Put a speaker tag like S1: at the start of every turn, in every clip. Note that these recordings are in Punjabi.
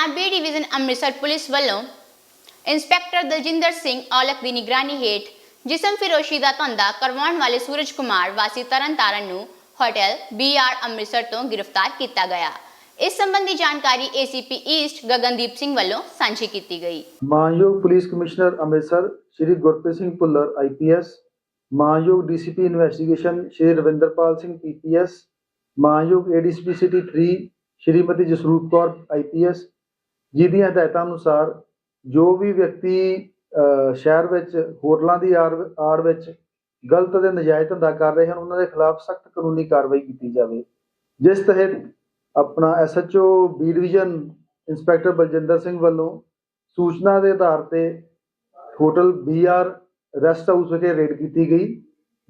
S1: ਥਾਣਾ ਬੀ ਡਿਵੀਜ਼ਨ ਅੰਮ੍ਰਿਤਸਰ ਪੁਲਿਸ ਵੱਲੋਂ ਇੰਸਪੈਕਟਰ ਦਲਜਿੰਦਰ ਸਿੰਘ, ਔਲਖ ਦੀ ਨਿਗਰਾਨੀ ਹੇਠ ਜਿਸਮ ਫਿਰੋਸ਼ੀ ਦਾ ਧੰਦਾ ਕਰਵਾਉਣ ਵਾਲੇ ਸੂਰਜ ਕੁਮਾਰ ਵਾਸੀ ਤਰਨਤਾਰਨ ਨੂੰ ਹੋਟਲ ਬੀਆਰ ਅੰਮ੍ਰਿਤਸਰ ਤੋਂ ਗ੍ਰਿਫਤਾਰ ਕੀਤਾ ਗਿਆ। ਇਸ ਸੰਬੰਧੀ ਜਾਣਕਾਰੀ ਏਸੀਪੀ ਈਸਟ ਗਗਨਦੀਪ ਸਿੰਘ ਵੱਲੋਂ ਸਾਂਝੀ ਕੀਤੀ ਗਈ।
S2: ਮਾਨਯੋਗ police commissioner Amritsar Shri Gurpreet Singh Bhullar IPS ਮਾਨਯੋਗ DCP investigation Shri Ravinderpal Singh PPS ਮਾਨਯੋਗ ADCP city 3 Shrimati Jasroop Kaur IPS ਜਿਹਦੀਆਂ ਹਦਾਇਤਾਂ ਅਨੁਸਾਰ ਜੋ ਵੀ ਵਿਅਕਤੀ ਸ਼ਹਿਰ ਵਿੱਚ, ਹੋਟਲਾਂ ਦੀ ਆੜ ਆੜ ਵਿੱਚ ਗਲਤ ਤੇ ਨਜਾਇਜ਼ ਧੰਦਾ ਕਰ ਰਹੇ ਹਨ, ਉਹਨਾਂ ਦੇ ਖਿਲਾਫ ਸਖਤ ਕਾਨੂੰਨੀ ਕਾਰਵਾਈ ਕੀਤੀ ਜਾਵੇ। ਜਿਸ ਤਹਿਤ ਆਪਣਾ SHO B division inspector Baljinder Singh ਵੱਲੋਂ ਸੂਚਨਾ ਦੇ ਆਧਾਰ ਤੇ ਹੋਟਲ ਬੀਆਰ ਰੈਸਟ ਹਾਊਸ ਵਿਖੇ ਰੇਡ ਕੀਤੀ ਗਈ,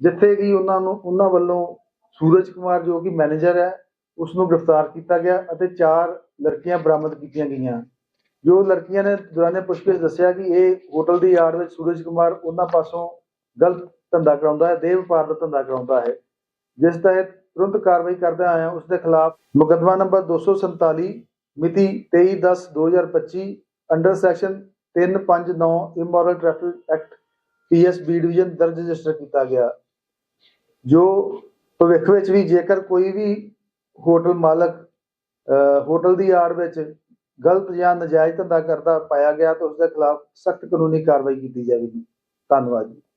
S2: ਜਿੱਥੇ ਕਿ ਉਹਨਾਂ ਨੂੰ, ਉਹਨਾਂ ਵੱਲੋਂ ਸੂਰਜ ਕੁਮਾਰ ਜੋ ਕਿ ਮੈਨੇਜਰ ਹੈ ਉਸ ਨੂੰ ਗ੍ਰਿਫਤਾਰ ਕੀਤਾ ਗਿਆ ਅਤੇ ਚਾਰ ਲੜਕੀਆਂ ਬਰਾਮਦ ਕੀਤੀਆਂ ਗਈਆਂ। ਜੋ ਲੜਕੀਆਂ ਨੇ ਦੌਰਾਨੇ ਪੁੱਛਗਿੱਛ ਦੱਸਿਆ ਕਿ ਇਹ ਹੋਟਲ ਦੀ ਆੜ ਵਿੱਚ ਸੂਰਜ ਕੁਮਾਰ ਉਹਨਾਂ ਪਾਸੋਂ ਗਲਤ ਧੰਦਾ ਕਰਾਉਂਦਾ ਹੈ, ਦੇਹ ਵਪਾਰ ਦਾ ਧੰਦਾ ਕਰਾਉਂਦਾ ਹੈ। ਜਿਸ ਤਹਿਤ ਤੁਰੰਤ ਕਾਰਵਾਈ ਕਰਦੇ ਆਇਆ ਉਸ ਦੇ ਖਿਲਾਫ ਮੁਕੱਦਮਾ ਨੰਬਰ 247 ਮਿਤੀ 23/10/2025 under section 359 immoral traffic act PSB division ਦਰਜ ਰਜਿਸਟਰ ਕੀਤਾ ਗਿਆ। ਜੋ ਭਵਿੱਖ ਵਿੱਚ ਵੀ ਜੇਕਰ ਕੋਈ ਵੀ ਹੋਟਲ ਮਾਲਕ ਅਹ, ਹੋਟਲ ਦੀ ਆੜ ਵਿੱਚ ਗਲਤ ਜਾਂ ਨਜਾਇਜ਼ ਧੰਦਾ ਕਰਦਾ ਪਾਇਆ ਗਿਆ ਤਾਂ ਉਸ ਦੇ ਖਿਲਾਫ ਸਖਤ ਕਾਨੂੰਨੀ ਕਾਰਵਾਈ ਕੀਤੀ ਜਾਵੇਗੀ। ਧੰਨਵਾਦ ਜੀ।